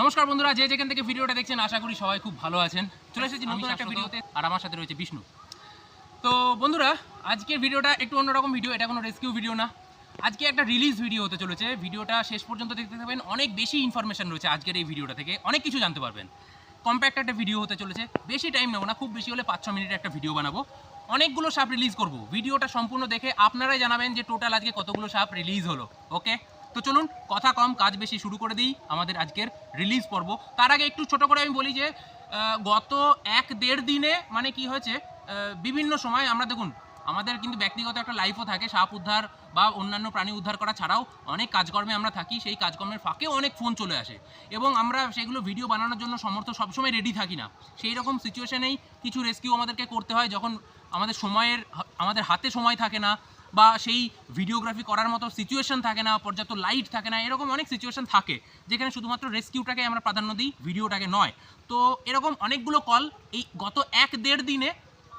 নমস্কার বন্ধুরা যে যেখান থেকে ভিডিওটা দেখছেন আশা করি সবাই খুব ভালো আছেন। চলে এসেছি নতুন একটা ভিডিওতে আর আমার সাথে রয়েছে বিষ্ণু। তো বন্ধুরা আজকের ভিডিওটা একটু অন্যরকম ভিডিও এটা কোনো রেস্কিউ ভিডিও না। আজকে একটা রিলিজ ভিডিও হতে চলেছে। ভিডিওটা শেষ পর্যন্ত দেখতে থাকবেন। অনেক বেশি ইনফরমেশন রয়েছে আজকের এই ভিডিওটা থেকে। অনেক কিছু জানতে পারবেন। কম্প্যাক্ট একটা ভিডিও হতে চলেছে। বেশি টাইম নেব না খুব বেশি হলে পাঁচ ছ মিনিটের একটা ভিডিও বানাবো। অনেকগুলো সাপ রিলিজ করব। ভিডিওটা সম্পূর্ণ দেখে আপনারাই জানাবেন যে টোটাল আজকে কতগুলো সাপ রিলিজ হলো ওকে তো চলুন কথা কম, কাজ বেশি শুরু করে দিই আমাদের আজকের রিলিজ পর্ব। তার আগে একটু ছোট করে আমি বলি যে গত এক দেড় দিনে মানে কি হয়েছে বিভিন্ন সময় আমরা দেখুন, আমাদের কিন্তু ব্যক্তিগত একটা লাইফও থাকে, সাপ উদ্ধার বা অন্যান্য প্রাণী উদ্ধার করা ছাড়াও অনেক কাজকর্মে আমরা থাকি, সেই কাজকর্মের ফাঁকেও অনেক ফোন চলে আসে। এবং আমরা সেগুলো ভিডিও বানানোর জন্য সমর্থ সবসময় রেডি থাকি না। সেই রকম সিচুয়েশনেই কিছু রেস্কিউ আমাদেরকে করতে হয় যখন আমাদের সময়ের, আমাদের হাতে সময় থাকে না বা সেই ভিডিওগ্রাফি করার মতো সিচুয়েশন থাকে না পর্যাপ্ত লাইট থাকে না এরকম অনেক সিচুয়েশন থাকে যেখানে শুধুমাত্র রেস্কিউটাকে আমরা প্রাধান্য দিই ভিডিওটাকে নয়। তো এরকম অনেকগুলো কল এই গত এক দেড় দিনে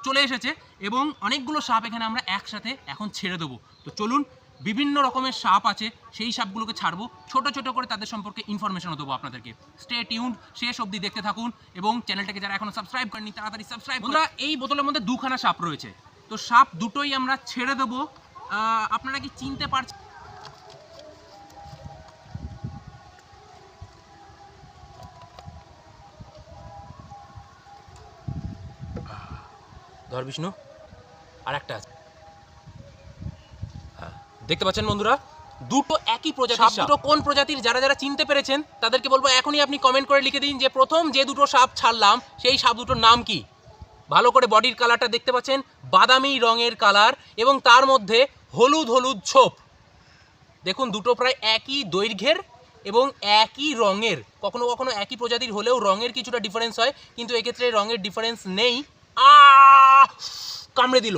চলে এসেছে এবং অনেকগুলো সাপ এখানে আমরা একসাথে এখন ছেড়ে দেবো। তো চলুন বিভিন্ন রকমের সাপ আছে সেই সাপগুলোকে ছাড়বো। ছোট ছোট করে তাদের সম্পর্কে ইনফরমেশনও দেবো আপনাদেরকে। স্টে টিউন শেষ অবধি দেখতে থাকুন এবং চ্যানেলটাকে যারা এখনও সাবস্ক্রাইব করেনি তাড়াতাড়ি সাবস্ক্রাইব বন্ধুরা এই বোতলের মধ্যে দুখানা সাপ রয়েছে। তো সাপ দুটোই আমরা ছেড়ে দেবো। আপনারা কি চিনতে পারছেন ধর বিষ্ণু আর একটা আছে। হ্যাঁ, দেখতে পাচ্ছেন বন্ধুরা? দুটো একই প্রজাতির দুটো কোন প্রজাতির? যারা যারা চিনতে পেরেছেন তাদেরকে বলব এখনই আপনি কমেন্ট করে লিখে দিন যে প্রথম যে দুটো সাপ ছাড়লাম সেই সাপ দুটোর নাম কি? ভালো করে বডির কালারটা দেখতে পাচ্ছেন। বাদামি রঙের কালার এবং তার মধ্যে হলুদ হলুদ ছোপ। দেখুন, দুটো প্রায় একই দৈর্ঘ্যের এবং একই রঙের। কখনো কখনো একই প্রজাতির হলেও রঙের কিছুটা ডিফারেন্স হয়, কিন্তু এক্ষেত্রে রঙের ডিফারেন্স নেই। আ কামড়ে দিল।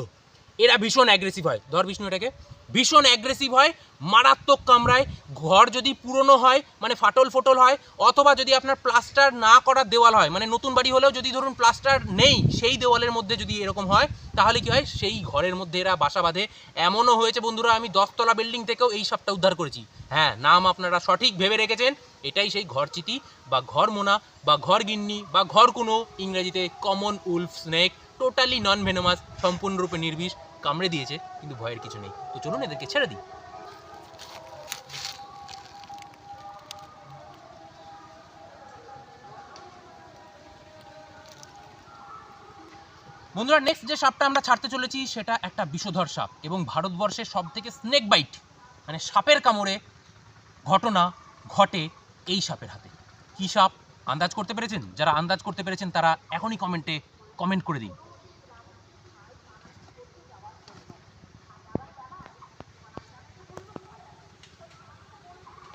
এরা ভীষণ অ্যাগ্রেসিভ হয়। ধর বিষ্ণু এটাকে। ভীষণ অ্যাগ্রেসিভ হয়, মারাত্মক কামড়ায়, ঘর যদি পুরনো হয় মানে ফাটল ফোটল হয়, অথবা যদি আপনার প্লাস্টার না করা দেওয়াল হয় মানে নতুন বাড়ি হলেও যদি ধরুন প্লাস্টার নেই, সেই দেওয়ালের মধ্যে যদি এরকম হয়, তাহলে কি হয়, সেই ঘরের মধ্যে এরা বাসা বাঁধে। এমনও হয়েছে বন্ধুরা, আমি দশতলা বিল্ডিং থেকেও এই সাপটা উদ্ধার করেছি। হ্যাঁ নাম আপনারা সঠিক ভেবে রেখেছেন, এটাই সেই ঘরচিতি বা ঘর মোনা, বা ঘর গিন্নি, বা ঘর কোনো, ইংরেজিতে common wolf snake totally non venomous সম্পূর্ণরূপে নির্বিষ। কামড়ে দিয়েছে, কিন্তু ভয়ের কিছু নেই। তো চলুন এদেরকে ছেড়ে দিই। বন্ধুরা নেক্সট যে সাপটা আমরা ছাড়তে চলেছি, সেটা একটা বিষধর সাপ এবং ভারতবর্ষের সব থেকে স্নেক বাইট মানে সাপের কামড়ে ঘটনা ঘটে এই সাপের হাতে। কী সাপ? আন্দাজ করতে পেরেছেন? যারা আন্দাজ করতে পেরেছেন, তারা এখনই কমেন্টে কমেন্ট করে দিন।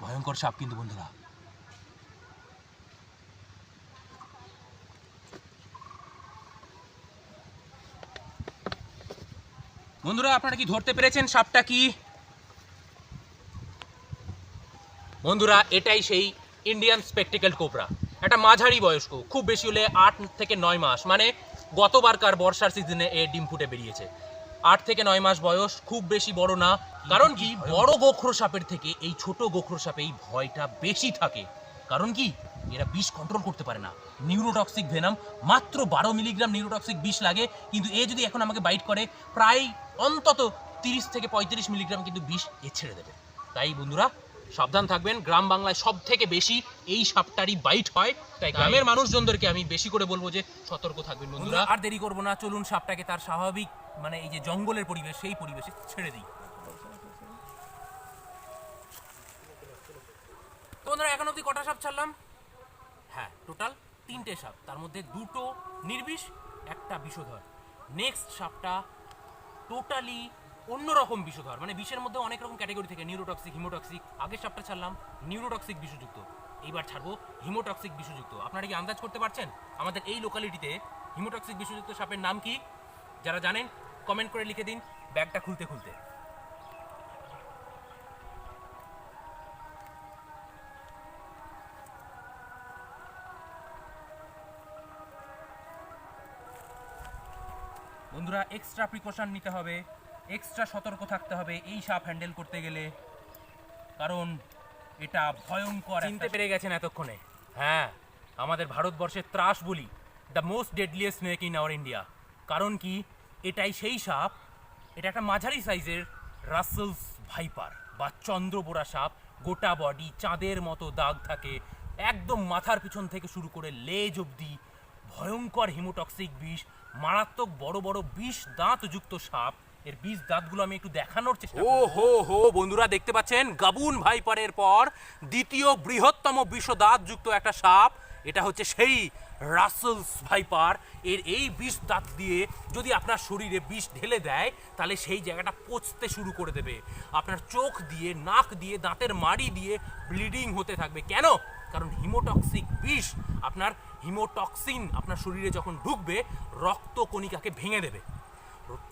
ভয়ঙ্কর সাপ কিন্তু, বন্ধুরা। বন্ধুরা, আপনারা কি ধরতে পেরেছেন সাপটা কি? বন্ধুরা, এটাই সেই ইন্ডিয়ান স্পেকটিক্যাল কোবরা একটা মাঝারি বয়স্ক, খুব বেশি হলে আট থেকে নয় মাস। মানে গতবারকার বর্ষার সিজনে এ ডিম ফুটে বেরিয়েছে। আট থেকে নয় মাস বয়স, খুব বেশি বড় না কারণ কি বড় গোখরো সাপের থেকে এই ছোট গোখরো সাপে এই ভয়টা বেশি থাকে। কারণ কি এরা বিষ কন্ট্রোল করতে পারে না। নিউরোটক্সিক ভেনাম মাত্র বারো মিলিগ্রাম নিউরোটক্সিক বিষ লাগে কিন্তু এ যদি এখন আমাকে বাইট করে প্রায় অন্তত তিরিশ থেকে পঁয়ত্রিশ মিলিগ্রাম কিন্তু বিষ এ ছেড়ে দেবে। তাই বন্ধুরা সাবধান থাকবেন। গ্রাম বাংলায় সব থেকে বেশি এই সাপটারই বাইট হয়। তাই। গ্রামের মানুষজনদেরকে আমি বেশি করে বলব যে সতর্ক থাকবেন বন্ধুরা। আর দেরি করব না। চলুন সাপটাকে তার স্বাভাবিক মানে এই যে জঙ্গলের পরিবেশ সেই পরিবেশে ছেড়ে দিই। বন্ধুরা, এখন অবধি কটা সাপ ছাড়লাম? হ্যাঁ টোটাল তিনটে সাপ। তার মধ্যে দুটো নির্বিষ, একটা বিষধর। নেক্সট সাপটা টোটালি অন্যরকম বিষধর। মানে বিষের মধ্যে অনেক রকম ক্যাটাগরি থেকে নিউরোটক্সিক হিমোটক্সিক আগের সাপটা ছাড়লাম নিউরোটক্সিক বিষযুক্ত। এইবার ছাড়বো হিমোটক্সিক বিষযুক্ত। আপনারা কি আন্দাজ করতে পারছেন? আমাদের এই লোকালিটিতে হিমোটক্সিক বিষযুক্ত সাপের নাম কি? যারা জানেন কমেন্ট করে লিখে দিন ব্যাগটা খুলতে খুলতে। বন্ধুরা এক্সট্রা প্রিকশন নিতে হবে এক্সট্রা সতর্ক থাকতে হবে এই সাপ হ্যান্ডেল করতে গেলে। কারণ এটা ভয়ঙ্কর চিনতে পেরে গেছেন এতক্ষণে। হ্যাঁ আমাদের ভারতবর্ষের ত্রাস বলি the most deadliest snake in our India কারণ কি? এটাই সেই সাপ এটা একটা মাঝারি সাইজের রাসেলস ভাইপার বা চন্দ্রবোরা সাপ। গোটা বডি চাঁদের মতো দাগ থাকে একদম মাথার পিছন থেকে শুরু করে লেজ অবধি ভয়ঙ্কর হিমোটক্সিক বিষ, মারাত্মক বড় বড় বিষ দাঁত যুক্ত সাপ। এর বিষ দাঁতগুলো আমি একটু দেখানোর চেষ্টা ও হো হো, বন্ধুরা দেখতে পাচ্ছেন, গাবুন ভাইপারের পর দ্বিতীয় বৃহত্তম বিষ দাঁত যুক্ত একটা সাপ। এটা হচ্ছে সেই রাসেলস ভাইপার এর এই বিষ দাঁত দিয়ে যদি আপনার শরীরে বিষ ঢেলে দেয়, তাহলে সেই জায়গাটা পচতে শুরু করে দেবে। আপনার চোখ দিয়ে, নাক দিয়ে, দাঁতের মাড়ি দিয়ে ব্লিডিং হতে থাকবে। কেন? কারণ হিমোটক্সিক বিষ আপনার হিমোটক্সিন আপনার শরীরে যখন ঢুকবে, রক্ত কণিকাকে ভেঙে দেবে।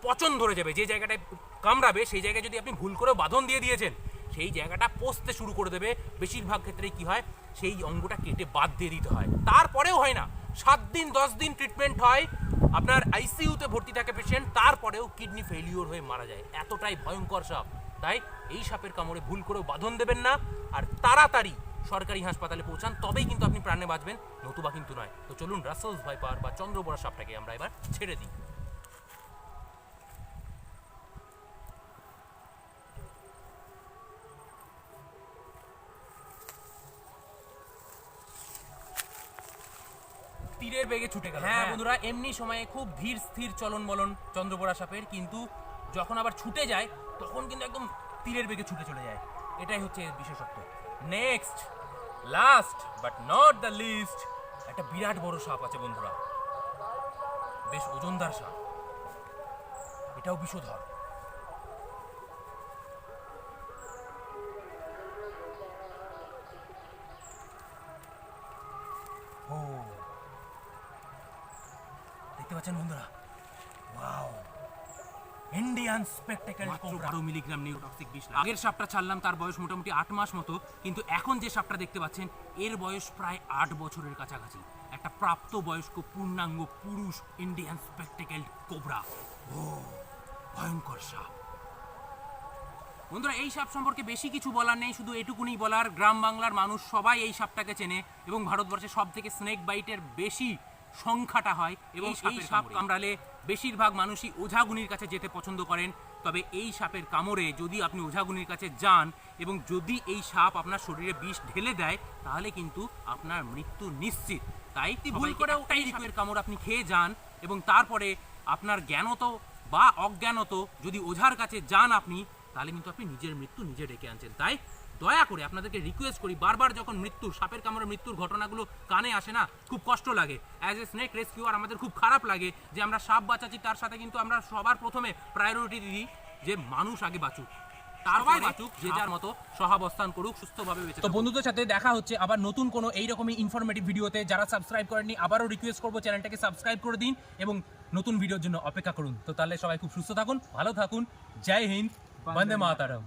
পচন ধরে যাবে। যে জায়গাটায় কামড়াবে, সেই জায়গায় যদি আপনি ভুল করে বাঁধন দিয়ে দিয়েছেন, সেই জায়গাটা পচতে শুরু করে দেবে। বেশিরভাগ ক্ষেত্রে কি হয়? সেই অঙ্গটা কেটে বাদ দিয়ে দিতে হয়। তারপরেও হয় না। সাত দিন, দশ দিন ট্রিটমেন্ট হয়, আপনার আইসিইউতে ভর্তি থাকে পেশেন্ট তারপরেও কিডনি ফেলিওর হয়ে মারা যায়। এতটাই ভয়ঙ্কর সাপ। তাই এই সাপের কামড়ে ভুল করেও বাঁধন দেবেন না। আর তাড়াতাড়ি সরকারি হাসপাতালে পৌঁছান, তবেই কিন্তু আপনি প্রাণে বাঁচবেন। নতুবা কিন্তু নয়। তো চলুন রাসেলস ভাইপার বা চন্দ্রবড়া সাপটাকে আমরা এবার ছেড়ে দিই। তীরের বেগে ছুটে গেল। হ্যাঁ। বন্ধুরা এমনি সময়ে খুব ধীর স্থির চলন বলন চন্দ্রপোড়া সাপের কিন্তু যখন আবার ছুটে যায় তখন কিন্তু একদম তীরের বেগে ছুটে চলে যায়। এটাই হচ্ছে এর বিশেষত্ব। Next last but not the least একটা বিরাট বড় সাপ আছে বন্ধুরা। বেশ ওজনদার সাপ। এটাও বিষধর দেখতে পাচ্ছেন বন্ধুরা? Wow Indian spectacled cobra 12 milligram neurotoxic বিষ আগের সাপটা ছাড়লাম তার বয়স মোটামুটি আট মাস মতো কিন্তু এখন যে সাপটা দেখতে পাচ্ছেন এর বয়স প্রায় আট বছরের কাছাকাছি। একটা প্রাপ্ত বয়স্ক পূর্ণাঙ্গ পুরুষ ইন্ডিয়ান স্পেকটেকেল কোবরা ও ভয়ঙ্কর সাপ। বন্ধুরা এই সাপ সম্পর্কে বেশি কিছু বলার নেই শুধু এটুকুনি বলার গ্রাম বাংলার মানুষ সবাই এই সাপটাকে চেনে এবং ভারতবর্ষে সব থেকে স্নেক বাইটের বেশি সংখ্যাটা হয় এবং এই সাপ কামড়ালে বেশিরভাগ মানুষই ওঝাগুনির কাছে যেতে পছন্দ করেন। তবে এই সাপের কামড়ে যদি আপনি ওঝাগুনির কাছে যান এবং যদি এই সাপ আপনার শরীরে বিষ ঢেলে দেয় তাহলে কিন্তু আপনার মৃত্যু নিশ্চিত। তাই ভুল করেও এই সাপের কামড় আপনি খেয়ে যান এবং তারপরে আপনার জ্ঞানত বা অজ্ঞানত যদি ওঝার কাছে যান আপনি তাহলে কিন্তু আপনি নিজের মৃত্যু নিজে ডেকে আনছেন। তাই দয়া করে আপনাদেরকে রিকোয়েস্ট করি বারবার যখন মৃত্যুর সাপের কামড়ে মৃত্যুর ঘটনাগুলো কানে আসে না খুব কষ্ট লাগে। অ্যাজ এ স্নেক রেস্কিউয়ার আমাদের খুব খারাপ লাগে যে আমরা সাপ বাঁচাচ্ছি তার সাথে কিন্তু আমরা সবার প্রথমে প্রায়োরিটি দিই যে মানুষ আগে বাঁচুক। তারপরে বাঁচুক যে যার মতো সহাবস্থান করুক সুস্থভাবে বেঁচে তো বন্ধুদের সাথে দেখা হচ্ছে আবার নতুন কোনো এইরকমই ইনফরমেটিভ ভিডিওতে। যারা সাবস্ক্রাইব করেননি আবারও রিকোয়েস্ট করব চ্যানেলটাকে সাবস্ক্রাইব করে দিন এবং নতুন ভিডিওর জন্য অপেক্ষা করুন। তো তাহলে সবাই খুব সুস্থ থাকুন ভালো থাকুন। জয় হিন্দ। ಬಂದೆ ಮಾತಾಡೋ